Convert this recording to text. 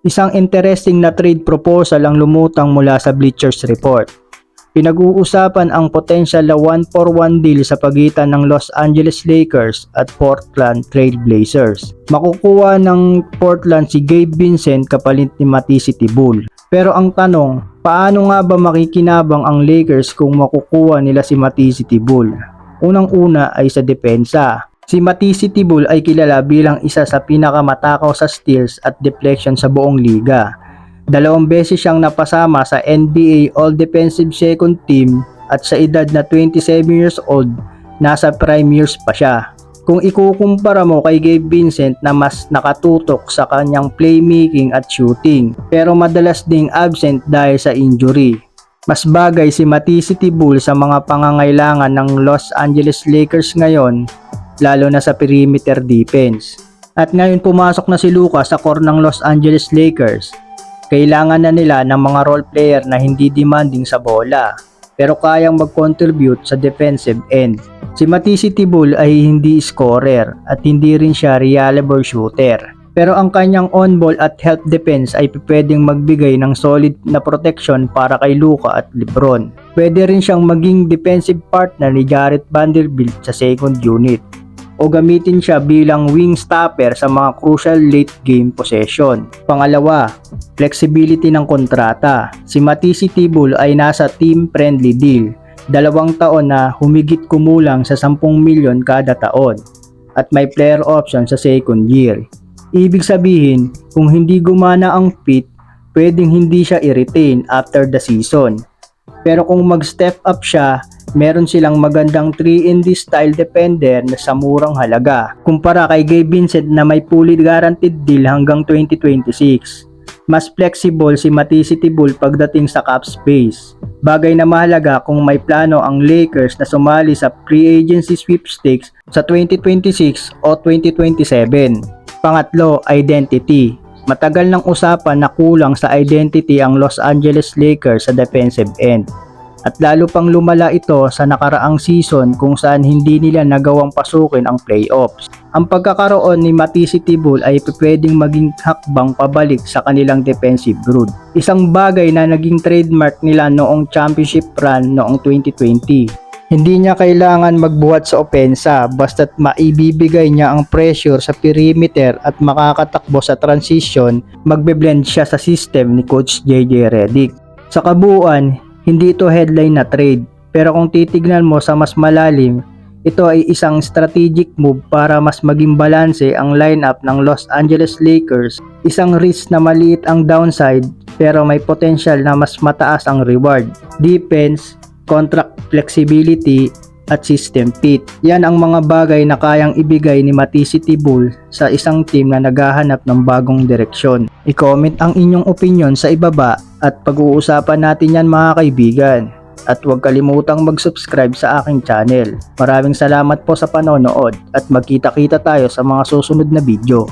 Isang interesting na trade proposal ang lumutang mula sa Bleachers Report. Pinag-uusapan ang potential na 1 for 1 deal sa pagitan ng Los Angeles Lakers at Portland Trail Blazers. Makukuha ng Portland si Gabe Vincent kapalit ni Matisse Tibul. Pero ang tanong, paano nga ba makikinabang ang Lakers kung makukuha nila si Matisse Tibul? Unang-una ay sa depensa. Si Matisse Tibul ay kilala bilang isa sa pinakamatakaw sa steals at deflection sa buong liga. Dalawang beses siyang napasama sa NBA All Defensive Second Team at sa edad na 27 years old, nasa prime years pa siya. Kung ikukumpara mo kay Gabe Vincent na mas nakatutok sa kanyang playmaking at shooting, pero madalas ding absent dahil sa injury. Mas bagay si Matisse Tibul sa mga pangangailangan ng Los Angeles Lakers ngayon, lalo na sa perimeter defense. At ngayon pumasok na si Lucas sa core ng Los Angeles Lakers. Kailangan na nila ng mga role player na hindi demanding sa bola, pero kayang mag-contribute sa defensive end. Si Matisse Tibul ay hindi scorer at hindi rin siya reliable shooter. Pero ang kanyang on-ball at help defense ay pwedeng magbigay ng solid na protection para kay Luka at Lebron. Pwede rin siyang maging defensive partner ni Jarrett Vanderbilt sa second unit o gamitin siya bilang wing stopper sa mga crucial late game possession. Pangalawa, flexibility ng kontrata. Si Matisse Tibul ay nasa team-friendly deal. Dalawang taon na humigit kumulang sa 10 milyon kada taon at may player option sa second year. Ibig sabihin, kung hindi gumana ang fit, pwedeng hindi siya i-retain after the season. Pero kung mag-step up siya, meron silang magandang 3 D style defender na sa murang halaga. Kumpara kay Gabe Vincent na may fully guaranteed deal hanggang 2026. Mas flexible si Matisse Tibul pagdating sa cap space. Bagay na mahalaga kung may plano ang Lakers na sumali sa free agency sweepstakes sa 2026 o 2027. Pangatlo, identity. Matagal nang usapan na kulang sa identity ang Los Angeles Lakers sa defensive end. At lalo pang lumala ito sa nakaraang season kung saan hindi nila nagawang pasukin ang playoffs. Ang pagkakaroon ni Matisse Tibul ay pwedeng maging hakbang pabalik sa kanilang defensive brood. Isang bagay na naging trademark nila noong championship run noong 2020. Hindi niya kailangan magbuhat sa opensa basta't maibibigay niya ang pressure sa perimeter at makakatakbo sa transition, magbe-blend siya sa system ni Coach JJ Redick. Sa kabuuan, hindi ito headline na trade, pero kung titignan mo sa mas malalim, ito ay isang strategic move para mas maging balanse ang lineup ng Los Angeles Lakers. Isang risk na maliit ang downside pero may potential na mas mataas ang reward. Defense, contract flexibility, at system fit. Yan ang mga bagay na kayang ibigay ni Matisse Tibul sa isang team na naghahanap ng bagong direksyon. I-comment ang inyong opinion sa ibaba at pag-uusapan natin yan mga kaibigan. At huwag kalimutang mag-subscribe sa aking channel. Maraming salamat po sa panonood at magkita-kita tayo sa mga susunod na video.